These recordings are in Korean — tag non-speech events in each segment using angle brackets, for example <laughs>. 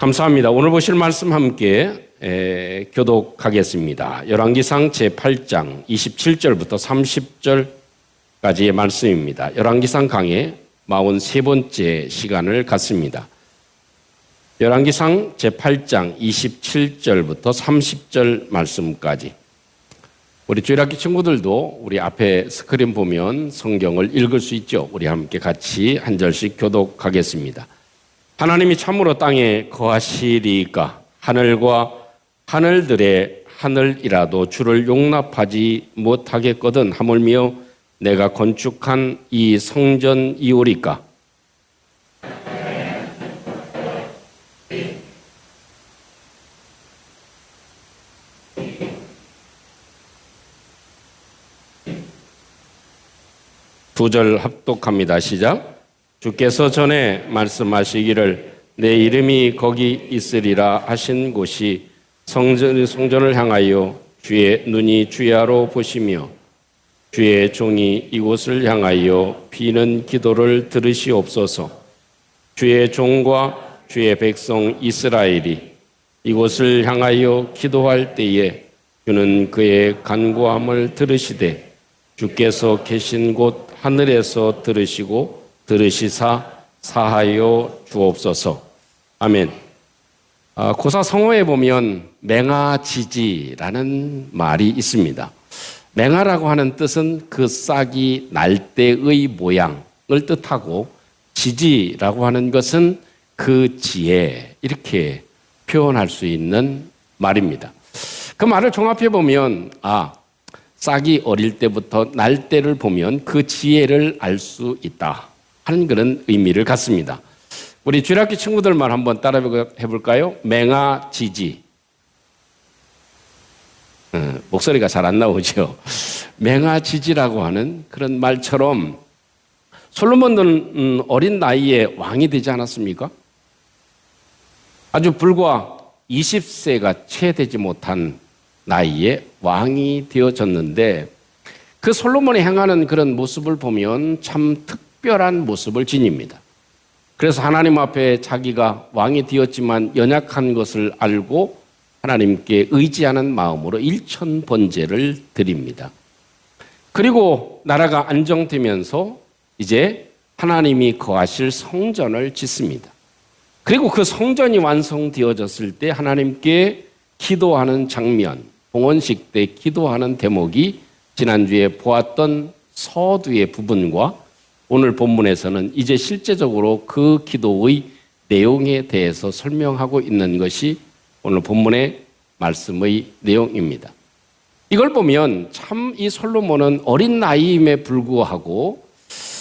감사합니다. 오늘 보실 말씀 함께 에, 교독하겠습니다. 열왕기상 제8장 27절부터 30절까지의 말씀입니다. 열왕기상 강의 43번째 시간을 갖습니다. 열왕기상 제8장 27절부터 30절 말씀까지 우리 주일학기 친구들도 우리 앞에 스크린 보면 성경을 읽을 수 있죠. 우리 함께 같이 한 절씩 교독하겠습니다. 하나님이 참으로 땅에 거하시리까 하늘과 하늘들의 하늘이라도 주를 용납하지 못하겠거든 하물며 내가 건축한 이 성전이오리까 두절 합독합니다. 시작. 주께서 전에 말씀하시기를 내 이름이 거기 있으리라 하신 곳이 성전, 성전을 향하여 주의 눈이 주야로 보시며 주의 종이 이곳을 향하여 비는 기도를 들으시옵소서. 주의 종과 주의 백성 이스라엘이 이곳을 향하여 기도할 때에 주는 그의 간구함을 들으시되 주께서 계신 곳 하늘에서 들으시고 들으시사 사하여 주옵소서. 아멘. 아, 고사 성어에 보면 맹아지지라는 말이 있습니다. 맹아라고 하는 뜻은 그 싹이 날 때의 모양을 뜻하고 지지라고 하는 것은 그 지혜 이렇게 표현할 수 있는 말입니다. 그 말을 종합해 보면 아 싹이 어릴 때부터 날 때를 보면 그 지혜를 알 수 있다 하는 그런 의미를 갖습니다. 우리 주일학기 친구들만 한번 따라 해 볼까요? 맹아 지지. 어, 목소리가 잘 안 나오죠. <laughs> 맹아 지지라고 하는 그런 말처럼 솔로몬은 음, 어린 나이에 왕이 되지 않았습니까? 아주 불과 20세가 채 되지 못한 나이에 왕이 되어졌는데 그 솔로몬이 행하는 그런 모습을 보면 참 특 별한 모습을 지닙니다. 그래서 하나님 앞에 자기가 왕이 되었지만 연약한 것을 알고 하나님께 의지하는 마음으로 일천 번제를 드립니다. 그리고 나라가 안정되면서 이제 하나님이 거하실 성전을 짓습니다. 그리고 그 성전이 완성되어졌을 때 하나님께 기도하는 장면, 봉헌식 때 기도하는 대목이 지난주에 보았던 서두의 부분과 오늘 본문에서는 이제 실제적으로 그 기도의 내용에 대해서 설명하고 있는 것이 오늘 본문의 말씀의 내용입니다. 이걸 보면 참 이 솔로몬은 어린 나이임에 불구하고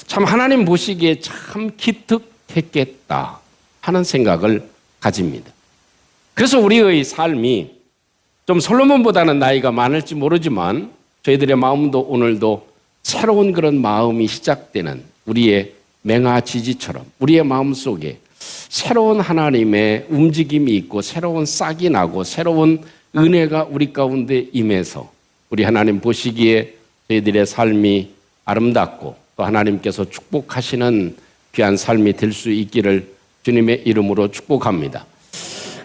참 하나님 보시기에 참 기특했겠다 하는 생각을 가집니다. 그래서 우리의 삶이 좀 솔로몬보다는 나이가 많을지 모르지만 저희들의 마음도 오늘도 새로운 그런 마음이 시작되는 우리의 맹아 지지처럼 우리의 마음 속에 새로운 하나님의 움직임이 있고 새로운 싹이 나고 새로운 은혜가 우리 가운데 임해서 우리 하나님 보시기에 저희들의 삶이 아름답고 또 하나님께서 축복하시는 귀한 삶이 될 수 있기를 주님의 이름으로 축복합니다.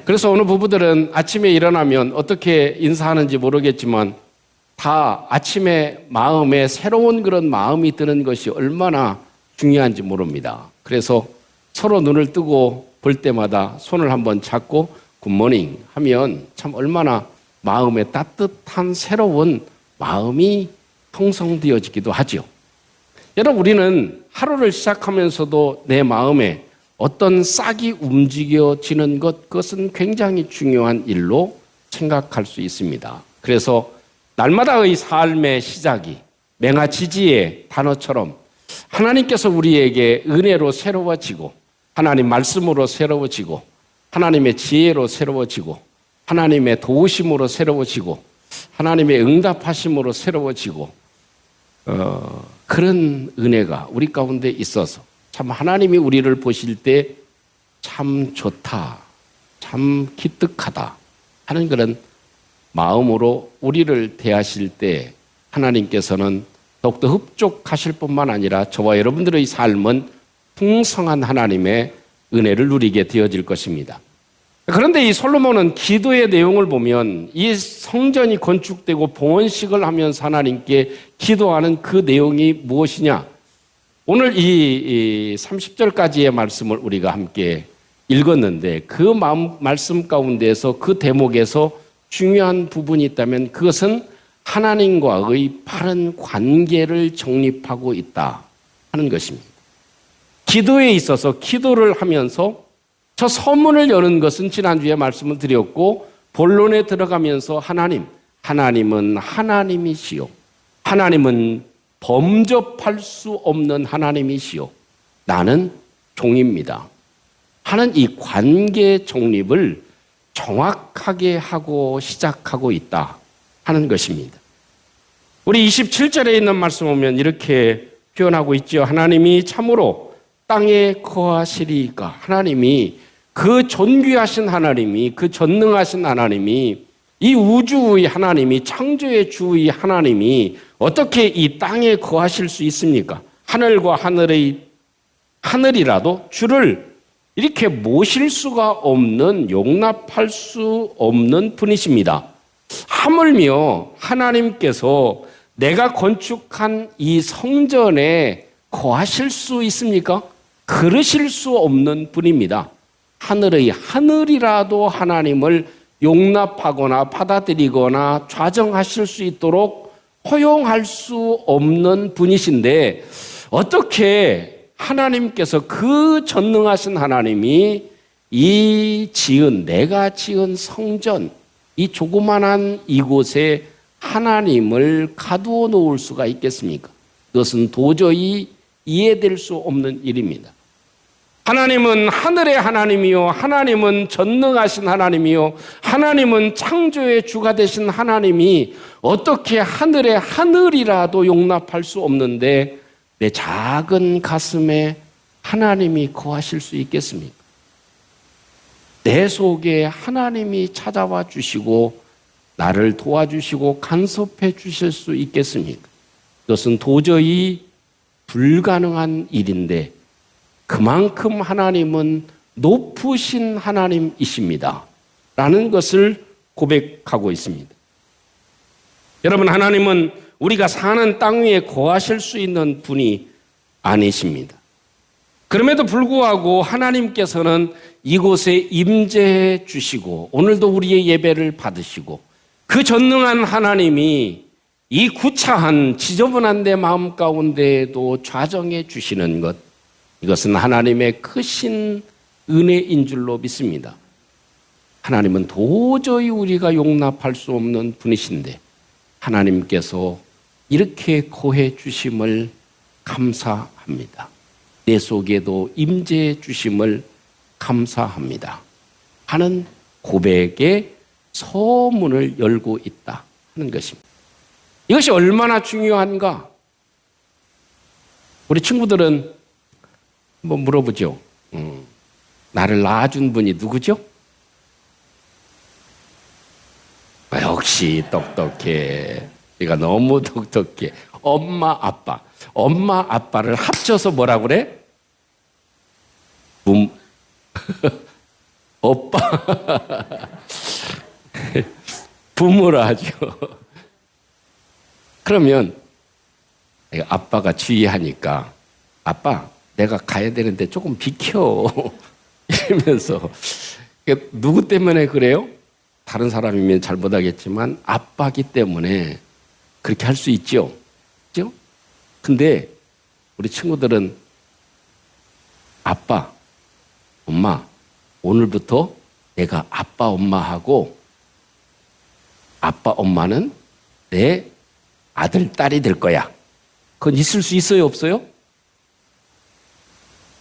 그래서 어느 부부들은 아침에 일어나면 어떻게 인사하는지 모르겠지만 다 아침에 마음에 새로운 그런 마음이 드는 것이 얼마나 중요한지 모릅니다. 그래서 서로 눈을 뜨고 볼 때마다 손을 한번 잡고 굿모닝 하면 참 얼마나 마음에 따뜻한 새로운 마음이 통성되어지기도 하죠. 여러분, 우리는 하루를 시작하면서도 내 마음에 어떤 싹이 움직여지는 것, 그것은 굉장히 중요한 일로 생각할 수 있습니다. 그래서 날마다의 삶의 시작이 맹아지지의 단어처럼 하나님께서 우리에게 은혜로 새로워지고 하나님 말씀으로 새로워지고 하나님의 지혜로 새로워지고 하나님의 도우심으로 새로워지고 하나님의 응답하심으로 새로워지고 어, 그런 은혜가 우리 가운데 있어서 참 하나님이 우리를 보실 때 참 좋다, 참 기특하다 하는 그런 마음으로 우리를 대하실 때 하나님께서는 더욱더 흡족하실 뿐만 아니라 저와 여러분들의 삶은 풍성한 하나님의 은혜를 누리게 되어질 것입니다. 그런데 이 솔로몬은 기도의 내용을 보면 이 성전이 건축되고 봉헌식을 하면서 하나님께 기도하는 그 내용이 무엇이냐? 오늘 이 30절까지의 말씀을 우리가 함께 읽었는데 그 말씀 가운데서 그 대목에서 중요한 부분이 있다면 그것은 하나님과의 바른 관계를 정립하고 있다 하는 것입니다. 기도에 있어서 기도를 하면서 저 서문을 여는 것은 지난주에 말씀을 드렸고 본론에 들어가면서 하나님, 하나님은 하나님이시요. 하나님은 범접할 수 없는 하나님이시요. 나는 종입니다. 하는 이 관계 정립을 정확하게 하고 시작하고 있다 하는 것입니다. 우리 27절에 있는 말씀 보면 이렇게 표현하고 있죠. 하나님이 참으로 땅에 거하시리까. 하나님이 그 존귀하신 하나님이 그 전능하신 하나님이 이 우주의 하나님이 창조의 주의 하나님이 어떻게 이 땅에 거하실 수 있습니까? 하늘과 하늘의 하늘이라도 주를 이렇게 모실 수가 없는 용납할 수 없는 분이십니다. 하물며 하나님께서 내가 건축한 이 성전에 거하실 수 있습니까? 그러실 수 없는 분입니다. 하늘의 하늘이라도 하나님을 용납하거나 받아들이거나 좌정하실 수 있도록 허용할 수 없는 분이신데 어떻게 하나님께서 그 전능하신 하나님이 이 지은 내가 지은 성전 이 조그만한 이곳에 하나님을 가두어 놓을 수가 있겠습니까? 그것은 도저히 이해될 수 없는 일입니다. 하나님은 하늘의 하나님이요. 하나님은 전능하신 하나님이요. 하나님은 창조의 주가 되신 하나님이 어떻게 하늘의 하늘이라도 용납할 수 없는데 내 작은 가슴에 하나님이 거하실 수 있겠습니까? 내 속에 하나님이 찾아와 주시고 나를 도와주시고 간섭해 주실 수 있겠습니까? 그것은 도저히 불가능한 일인데 그만큼 하나님은 높으신 하나님이십니다. 라는 것을 고백하고 있습니다. 여러분, 하나님은 우리가 사는 땅 위에 거하실 수 있는 분이 아니십니다. 그럼에도 불구하고 하나님께서는 이곳에 임재해 주시고 오늘도 우리의 예배를 받으시고 그 전능한 하나님이 이 구차한 지저분한 내 마음 가운데에도 좌정해 주시는 것 이것은 하나님의 크신 은혜인 줄로 믿습니다. 하나님은 도저히 우리가 용납할 수 없는 분이신데 하나님께서 이렇게 거해 주심을 감사합니다. 내 속에도 임재해 주심을 감사합니다. 하는 고백의 서문을 열고 있다 하는 것입니다. 이것이 얼마나 중요한가? 우리 친구들은 한번 물어보죠. 음, 나를 낳아준 분이 누구죠? 아, 역시 똑똑해. 얘가 너무 똑똑해. 엄마, 아빠. 엄마, 아빠를 합쳐서 뭐라 그래? 붐. <laughs> 오빠. <laughs> 부모라 하죠. 그러면 아빠가 주의하니까 아빠 내가 가야 되는데 조금 비켜 <laughs> 이러면서 누구 때문에 그래요? 다른 사람이면 잘못하겠지만 아빠기 때문에 그렇게 할 수 있죠. 그죠? 근데 우리 친구들은 아빠, 엄마, 오늘부터 내가 아빠, 엄마하고 아빠, 엄마는 내 아들, 딸이 될 거야. 그건 있을 수 있어요, 없어요?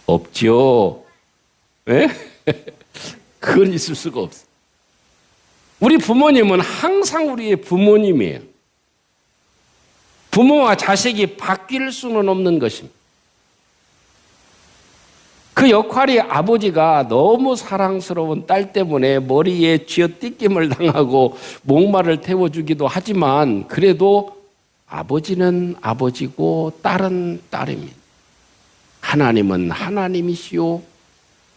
없죠. 예? <laughs> 그건 있을 수가 없어. 우리 부모님은 항상 우리의 부모님이에요. 부모와 자식이 바뀔 수는 없는 것입니다. 그 역할이 아버지가 너무 사랑스러운 딸 때문에 머리에 쥐어뜯김을 당하고 목마를 태워주기도 하지만 그래도 아버지는 아버지고 딸은 딸입니다. 하나님은 하나님이시요.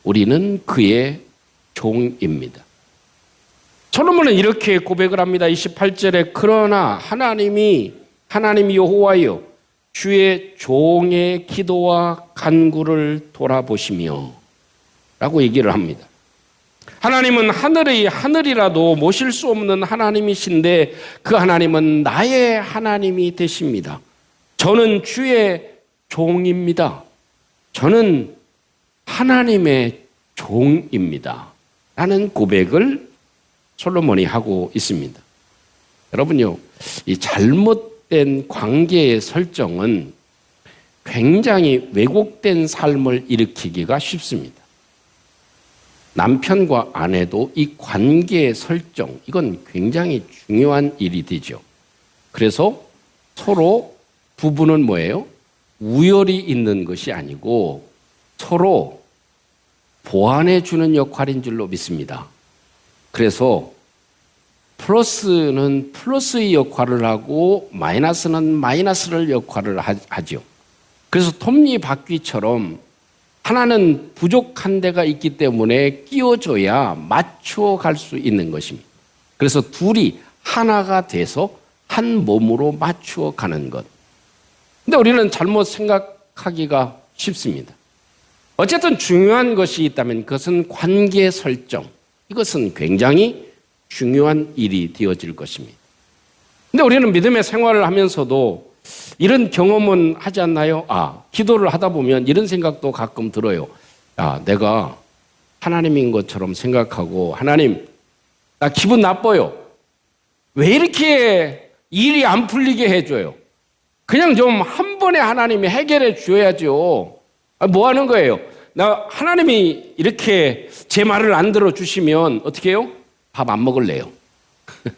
우리는 그의 종입니다. 솔로몬은 이렇게 고백을 합니다. 28절에 그러나 하나님이 하나님 여호와여 주의 종의 기도와 간구를 돌아보시며 라고 얘기를 합니다. 하나님은 하늘의 하늘이라도 모실 수 없는 하나님이신데 그 하나님은 나의 하나님이 되십니다. 저는 주의 종입니다. 저는 하나님의 종입니다. 라는 고백을 솔로몬이 하고 있습니다. 여러분요, 이 잘못 된 관계의 설정은 굉장히 왜곡된 삶을 일으키기가 쉽습니다. 남편과 아내도 이 관계 설정, 이건 굉장히 중요한 일이 되죠. 그래서 서로 부부는 뭐예요? 우열이 있는 것이 아니고 서로 보완해 주는 역할인 줄로 믿습니다. 그래서 플러스는 플러스의 역할을 하고 마이너스는 마이너스를 역할을 하- 하죠. 그래서 톱니바퀴처럼 하나는 부족한 데가 있기 때문에 끼워줘야 맞춰 갈수 있는 것입니다. 그래서 둘이 하나가 돼서 한 몸으로 맞추어 가는 것. 근데 우리는 잘못 생각하기가 쉽습니다. 어쨌든 중요한 것이 있다면 그것은 관계 설정. 이것은 굉장히 중요한 일이 되어질 것입니다. 근데 우리는 믿음의 생활을 하면서도 이런 경험은 하지 않나요? 아, 기도를 하다 보면 이런 생각도 가끔 들어요. 아, 내가 하나님인 것처럼 생각하고, 하나님, 나 기분 나빠요. 왜 이렇게 일이 안 풀리게 해줘요? 그냥 좀 한 번에 하나님이 해결해 줘야죠. 아, 뭐 하는 거예요? 나 하나님이 이렇게 제 말을 안 들어주시면 어떻게 해요? 밥 안 먹을래요. <laughs>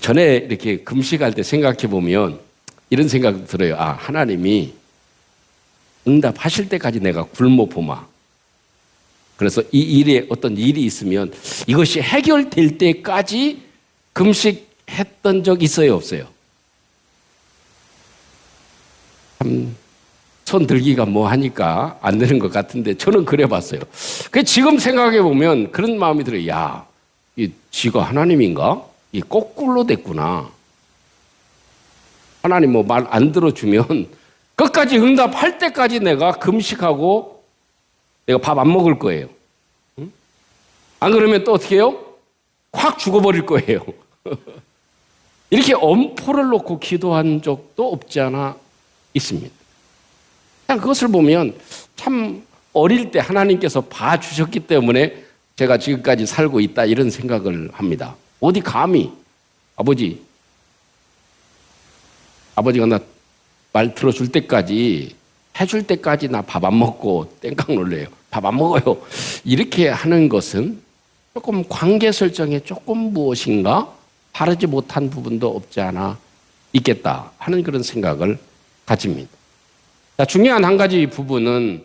전에 이렇게 금식할 때 생각해 보면 이런 생각 들어요. 아, 하나님이 응답하실 때까지 내가 굶어 보마. 그래서 이 일에 어떤 일이 있으면 이것이 해결될 때까지 금식했던 적 있어요, 없어요? 참, 손 들기가 뭐 하니까 안 되는 것 같은데 저는 그래 봤어요. 그 지금 생각해 보면 그런 마음이 들어요. 야, 이 지가 하나님인가? 이 거꾸로 됐구나. 하나님 뭐 말 안 들어주면 <laughs> 끝까지 응답할 때까지 내가 금식하고 내가 밥 안 먹을 거예요. 응? 안 그러면 또 어떻게 해요? 확 죽어버릴 거예요. <laughs> 이렇게 엄포를 놓고 기도한 적도 없지 않아 있습니다. 그냥 그것을 보면 참 어릴 때 하나님께서 봐주셨기 때문에 제가 지금까지 살고 있다 이런 생각을 합니다. 어디 감히 아버지 아버지가 나 말 들어줄 때까지 해줄 때까지 나 밥 안 먹고 땡깡 놀래요. 밥 안 먹어요. 이렇게 하는 것은 조금 관계 설정에 조금 무엇인가 바르지 못한 부분도 없지 않아 있겠다 하는 그런 생각을 가집니다. 자, 중요한 한 가지 부분은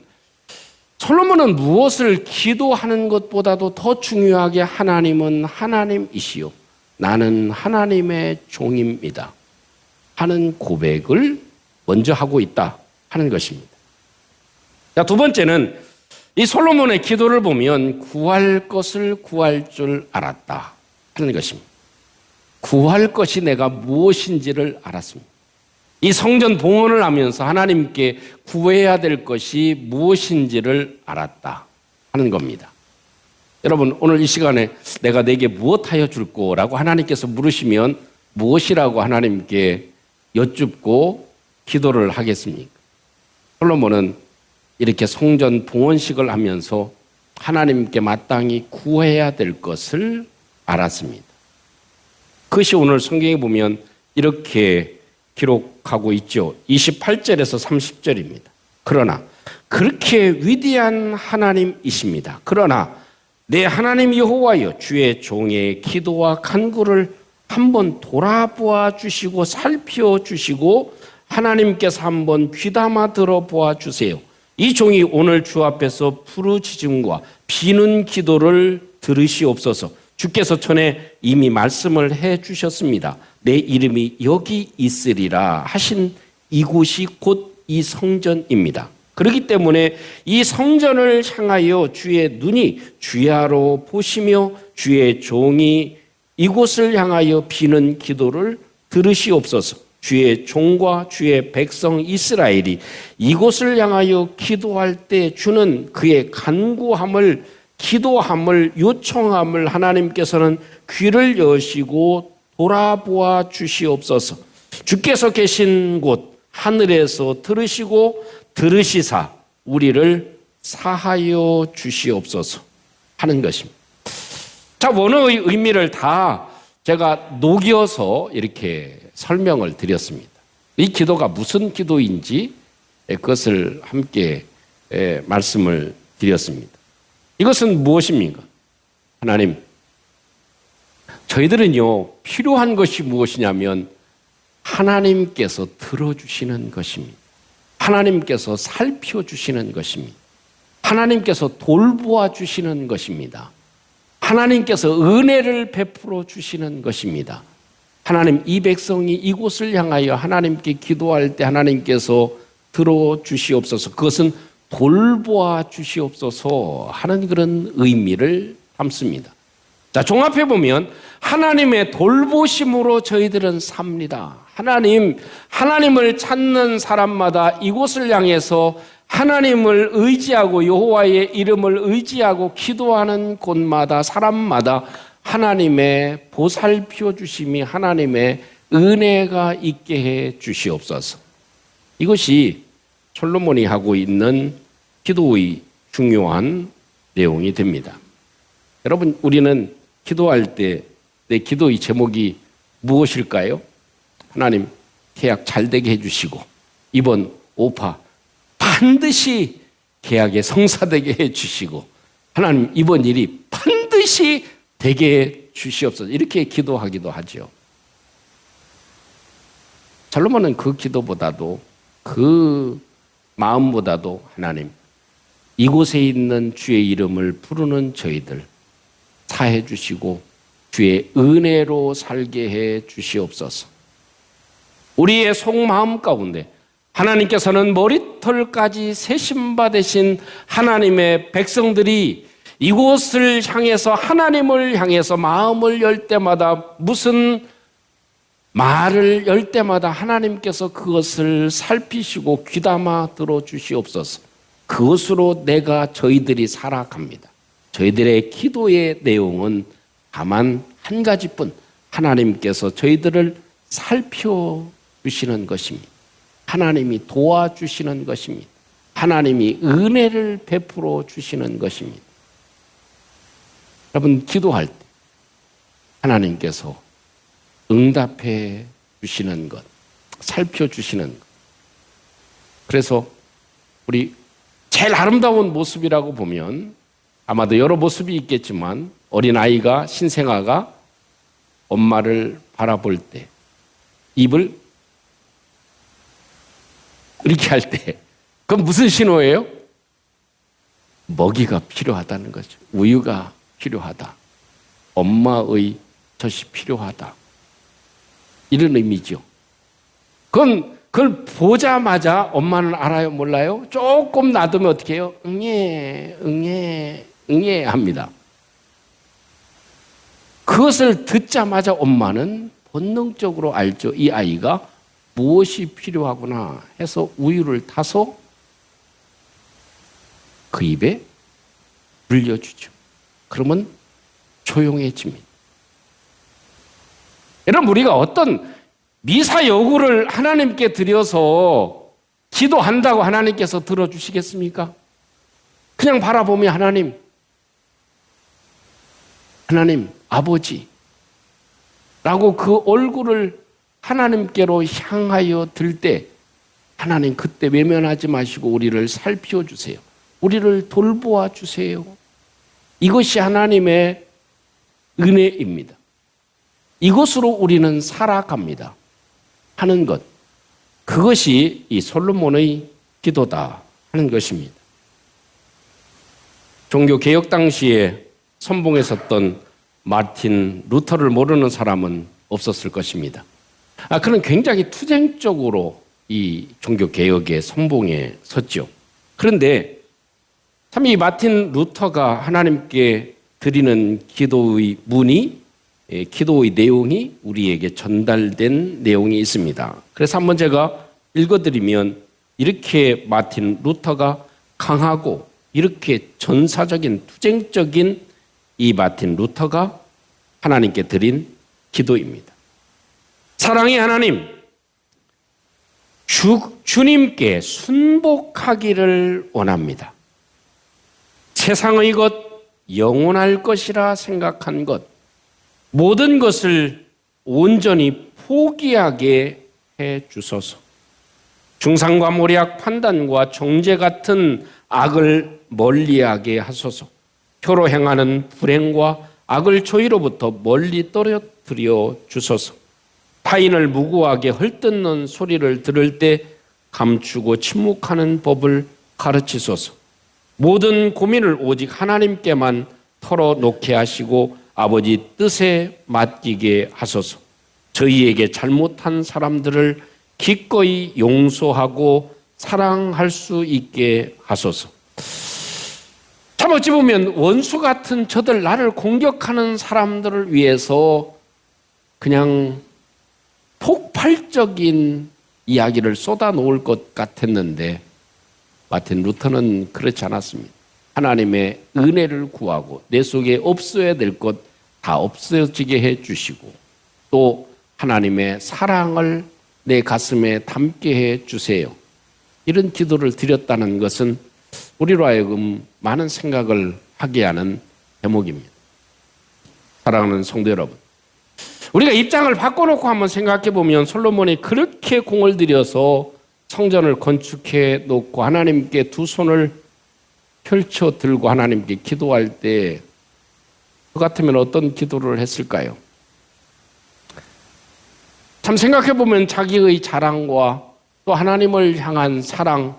솔로몬은 무엇을 기도하는 것보다도 더 중요하게 하나님은 하나님이시요. 나는 하나님의 종입니다. 하는 고백을 먼저 하고 있다 하는 것입니다. 자, 두 번째는 이 솔로몬의 기도를 보면 구할 것을 구할 줄 알았다 하는 것입니다. 구할 것이 내가 무엇인지를 알았습니다. 이 성전 봉헌을 하면서 하나님께 구해야 될 것이 무엇인지를 알았다 하는 겁니다. 여러분 오늘 이 시간에 내가 내게 무엇하여 줄 거라고 하나님께서 물으시면 무엇이라고 하나님께 여쭙고 기도를 하겠습니까? 솔로몬은 이렇게 성전 봉헌식을 하면서 하나님께 마땅히 구해야 될 것을 알았습니다. 그것이 오늘 성경에 보면 이렇게 기록 하고 있죠. 28절에서 30절입니다. 그러나 그렇게 위대한 하나님이십니다. 그러나 내 하나님 여호와여 주의 종의 기도와 간구를 한번 돌아보아 주시고 살펴 주시고 하나님께서 한번 귀담아 들어보아 주세요. 이 종이 오늘 주 앞에서 부르짖음과 비는 기도를 들으시옵소서. 주께서 전에 이미 말씀을 해 주셨습니다. 내 이름이 여기 있으리라 하신 이곳이 곧 이 성전입니다. 그렇기 때문에 이 성전을 향하여 주의 눈이 주야로 보시며 주의 종이 이곳을 향하여 비는 기도를 들으시옵소서. 주의 종과 주의 백성 이스라엘이 이곳을 향하여 기도할 때 주는 그의 간구함을 기도함을 요청함을 하나님께서는 귀를 여시고 돌아보아 주시옵소서. 주께서 계신 곳 하늘에서 들으시고 들으시사 우리를 사하여 주시옵소서 하는 것입니다. 자, 원어의 의미를 다 제가 녹여서 이렇게 설명을 드렸습니다. 이 기도가 무슨 기도인지 그것을 함께 예, 말씀을 드렸습니다. 이것은 무엇입니까? 하나님, 저희들은요, 필요한 것이 무엇이냐면 하나님께서 들어주시는 것입니다. 하나님께서 살펴주시는 것입니다. 하나님께서 돌보아 주시는 것입니다. 하나님께서 은혜를 베풀어 주시는 것입니다. 하나님 이 백성이 이곳을 향하여 하나님께 기도할 때 하나님께서 들어 주시옵소서. 그것은 돌보아 주시옵소서 하는 그런 의미를 담습니다. 자, 종합해 보면 하나님의 돌보심으로 저희들은 삽니다. 하나님, 하나님을 찾는 사람마다 이곳을 향해서 하나님을 의지하고 여호와의 이름을 의지하고 기도하는 곳마다 사람마다 하나님의 보살펴 주심이 하나님의 은혜가 있게 해 주시옵소서. 이것이 솔로몬이 하고 있는 기도의 중요한 내용이 됩니다. 여러분, 우리는 기도할 때 내 기도의 제목이 무엇일까요? 하나님, 계약 잘 되게 해주시고, 이번 오파 반드시 계약에 성사되게 해주시고, 하나님, 이번 일이 반드시 되게 해 주시옵소서. 이렇게 기도하기도 하죠. 살로몬은 그 기도보다도 그 마음보다도 하나님, 이곳에 있는 주의 이름을 부르는 저희들 사해 주시고 주의 은혜로 살게 해 주시옵소서. 우리의 속마음 가운데 하나님께서는 머리털까지 세심바 되신 하나님의 백성들이 이곳을 향해서 하나님을 향해서 마음을 열 때마다 무슨 말을 열 때마다 하나님께서 그것을 살피시고 귀담아 들어 주시옵소서. 그것으로 내가 저희들이 살아갑니다. 저희들의 기도의 내용은 다만 한 가지뿐 하나님께서 저희들을 살펴주시는 것입니다. 하나님이 도와주시는 것입니다. 하나님이 은혜를 베풀어 주시는 것입니다. 여러분, 기도할 때 하나님께서 응답해 주시는 것, 살펴주시는 것. 그래서 우리 제일 아름다운 모습이라고 보면 아마도 여러 모습이 있겠지만 어린아이가 신생아가 엄마를 바라볼 때 입을 이렇게 할 때 그건 무슨 신호예요? 먹이가 필요하다는 거죠. 우유가 필요하다. 엄마의 젖이 필요하다. 이런 의미죠. 그건 그걸 보자마자 엄마는 알아요, 몰라요? 조금 놔두면 어떻게 해요? 응애, 응애, 응애 합니다. 그것을 듣자마자 엄마는 본능적으로 알죠. 이 아이가 무엇이 필요하구나 해서 우유를 타서 그 입에 물려주죠. 그러면 조용해집니다. 여러분, 우리가 어떤 미사 요구를 하나님께 드려서 기도한다고 하나님께서 들어주시겠습니까? 그냥 바라보면 하나님, 하나님, 아버지. 라고 그 얼굴을 하나님께로 향하여 들 때, 하나님 그때 외면하지 마시고 우리를 살펴주세요. 우리를 돌보아 주세요. 이것이 하나님의 은혜입니다. 이것으로 우리는 살아갑니다. 하는 것. 그것이 이 솔로몬의 기도다 하는 것입니다. 종교 개혁 당시에 선봉에 섰던 마틴 루터를 모르는 사람은 없었을 것입니다. 아, 그는 굉장히 투쟁적으로 이 종교 개혁의 선봉에 섰죠. 그런데 참 이 마틴 루터가 하나님께 드리는 기도의 문이 예, 기도의 내용이 우리에게 전달된 내용이 있습니다. 그래서 한번 제가 읽어드리면 이렇게 마틴 루터가 강하고 이렇게 전사적인 투쟁적인 이 마틴 루터가 하나님께 드린 기도입니다. 사랑의 하나님, 주, 주님께 순복하기를 원합니다. 세상의 것, 영원할 것이라 생각한 것, 모든 것을 온전히 포기하게 해 주소서. 중상과 모략, 판단과 정죄 같은 악을 멀리하게 하소서. 혀로 행하는 불행과 악을 저희로부터 멀리 떨어뜨려 주소서. 타인을 무고하게 헐뜯는 소리를 들을 때 감추고 침묵하는 법을 가르치소서. 모든 고민을 오직 하나님께만 털어놓게 하시고 아버지 뜻에 맡기게 하소서. 저희에게 잘못한 사람들을 기꺼이 용서하고 사랑할 수 있게 하소서. 참 어찌 보면 원수 같은 저들 나를 공격하는 사람들을 위해서 그냥 폭발적인 이야기를 쏟아 놓을 것 같았는데 마틴 루터는 그렇지 않았습니다. 하나님의 은혜를 구하고 내 속에 없어야 될 것 다 없어지게 해 주시고 또 하나님의 사랑을 내 가슴에 담게 해 주세요. 이런 기도를 드렸다는 것은 우리로 하여금 많은 생각을 하게 하는 대목입니다. 사랑하는 성도 여러분. 우리가 입장을 바꿔놓고 한번 생각해 보면 솔로몬이 그렇게 공을 들여서 성전을 건축해 놓고 하나님께 두 손을 펼쳐 들고 하나님께 기도할 때 그 같으면 어떤 기도를 했을까요? 참 생각해 보면 자기의 자랑과 또 하나님을 향한 사랑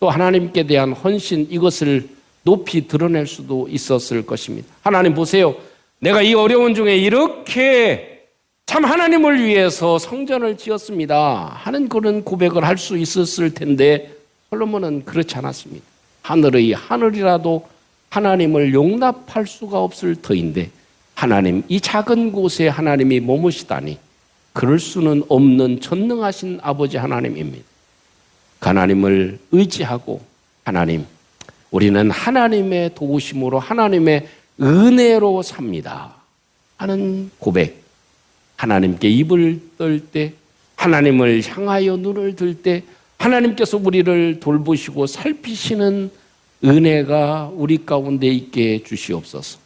또 하나님께 대한 헌신 이것을 높이 드러낼 수도 있었을 것입니다. 하나님 보세요. 내가 이 어려운 중에 이렇게 참 하나님을 위해서 성전을 지었습니다. 하는 그런 고백을 할 수 있었을 텐데 솔로몬은 그렇지 않았습니다. 하늘의 하늘이라도 하나님을 용납할 수가 없을 터인데 하나님 이 작은 곳에 하나님이 머무시다니 그럴 수는 없는 전능하신 아버지 하나님입니다. 그 하나님을 의지하고 하나님 우리는 하나님의 도우심으로 하나님의 은혜로 삽니다. 하는 고백. 하나님께 입을 떨 때, 하나님을 향하여 눈을 들 때, 하나님께서 우리를 돌보시고 살피시는 은혜가 우리 가운데 있게 주시옵소서.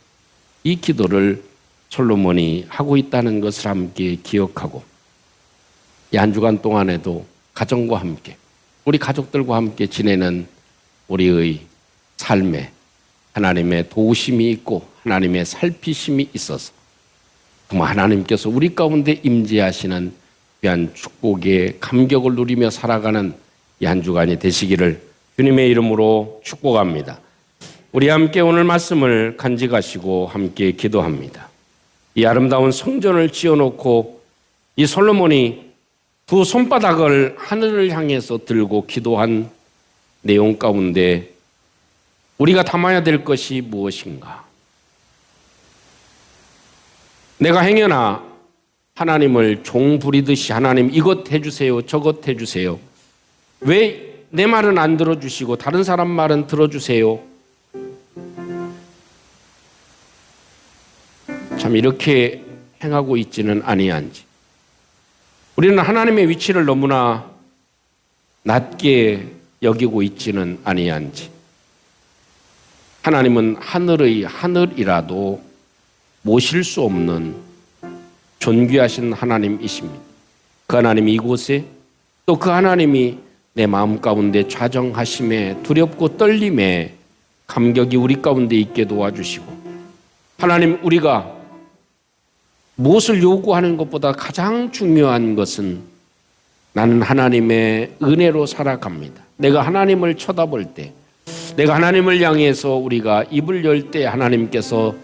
이 기도를 솔로몬이 하고 있다는 것을 함께 기억하고, 이 한 주간 동안에도 가정과 함께, 우리 가족들과 함께 지내는 우리의 삶에 하나님의 도우심이 있고 하나님의 살피심이 있어서 정말 하나님께서 우리 가운데 임재하시는 귀한 축복의 감격을 누리며 살아가는 이 한 주간이 되시기를 주님의 이름으로 축복합니다. 우리 함께 오늘 말씀을 간직하시고 함께 기도합니다. 이 아름다운 성전을 지어놓고 이 솔로몬이 두 손바닥을 하늘을 향해서 들고 기도한 내용 가운데 우리가 담아야 될 것이 무엇인가? 내가 행여나 하나님을 종 부리듯이 하나님 이것 해주세요, 저것 해주세요. 왜 내 말은 안 들어주시고 다른 사람 말은 들어주세요? 참 이렇게 행하고 있지는 아니한지. 우리는 하나님의 위치를 너무나 낮게 여기고 있지는 아니한지. 하나님은 하늘의 하늘이라도 모실 수 없는 존귀하신 하나님이십니다. 그 하나님이 이곳에 또 그 하나님이 내 마음 가운데 좌정하심에 두렵고 떨림에 감격이 우리 가운데 있게 도와주시고 하나님 우리가 무엇을 요구하는 것보다 가장 중요한 것은 나는 하나님의 은혜로 살아갑니다. 내가 하나님을 쳐다볼 때 내가 하나님을 향해서 우리가 입을 열 때 하나님께서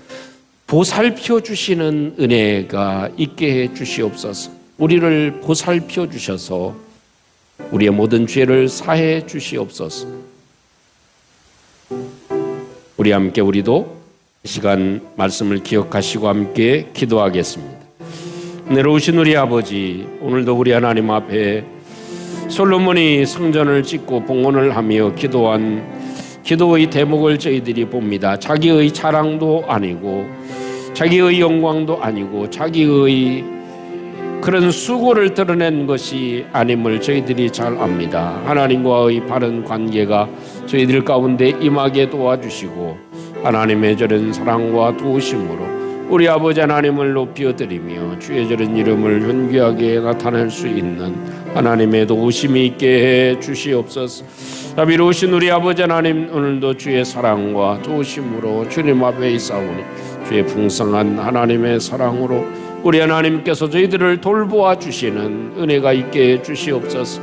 보살펴 주시는 은혜가 있게 해 주시옵소서. 우리를 보살펴 주셔서 우리의 모든 죄를 사해 주시옵소서. 우리 함께 우리도 이 시간 말씀을 기억하시고 함께 기도하겠습니다. 내려오신 우리 아버지 오늘도 우리 하나님 앞에 솔로몬이 성전을 짓고 봉헌을 하며 기도한 기도의 대목을 저희들이 봅니다. 자기의 자랑도 아니고 자기의 영광도 아니고 자기의 그런 수고를 드러낸 것이 아님을 저희들이 잘 압니다. 하나님과의 바른 관계가 저희들 가운데 임하게 도와주시고 하나님의 저런 사랑과 도우심으로 우리 아버지 하나님을 높여 드리며 주의 저런 이름을 존귀하게 나타낼 수 있는 하나님의 도우심이 있게 해 주시옵소서. 자비로우신 우리 아버지 하나님 오늘도 주의 사랑과 도우심으로 주님 앞에 있사오니 주의 풍성한 하나님의 사랑으로 우리 하나님께서 저희들을 돌보아 주시는 은혜가 있게 해 주시옵소서.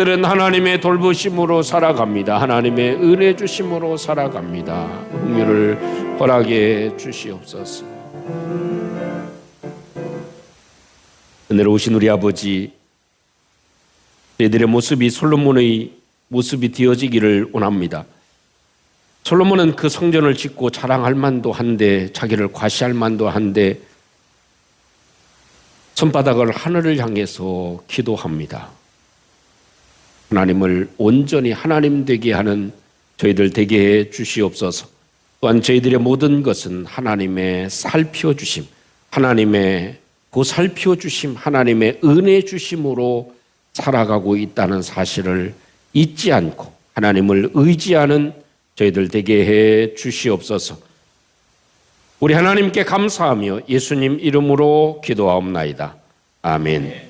들은 하나님의 돌보심으로 살아갑니다. 하나님의 은혜 주심으로 살아갑니다. 흥미를 허락해 주시옵소서. 은혜로우신 우리 아버지, 저희들의 모습이 솔로몬의 모습이 되어지기를 원합니다. 솔로몬은 그 성전을 짓고 자랑할 만도 한데 자기를 과시할 만도 한데 손바닥을 하늘을 향해서 기도합니다. 하나님을 온전히 하나님 되게 하는 저희들 되게 해 주시옵소서. 또한 저희들의 모든 것은 하나님의 살피워 주심, 하나님의 보살피워 주심, 하나님의 은혜 주심으로 살아가고 있다는 사실을 잊지 않고 하나님을 의지하는 저희들 되게 해 주시옵소서. 우리 하나님께 감사하며 예수님 이름으로 기도하옵나이다. 아멘.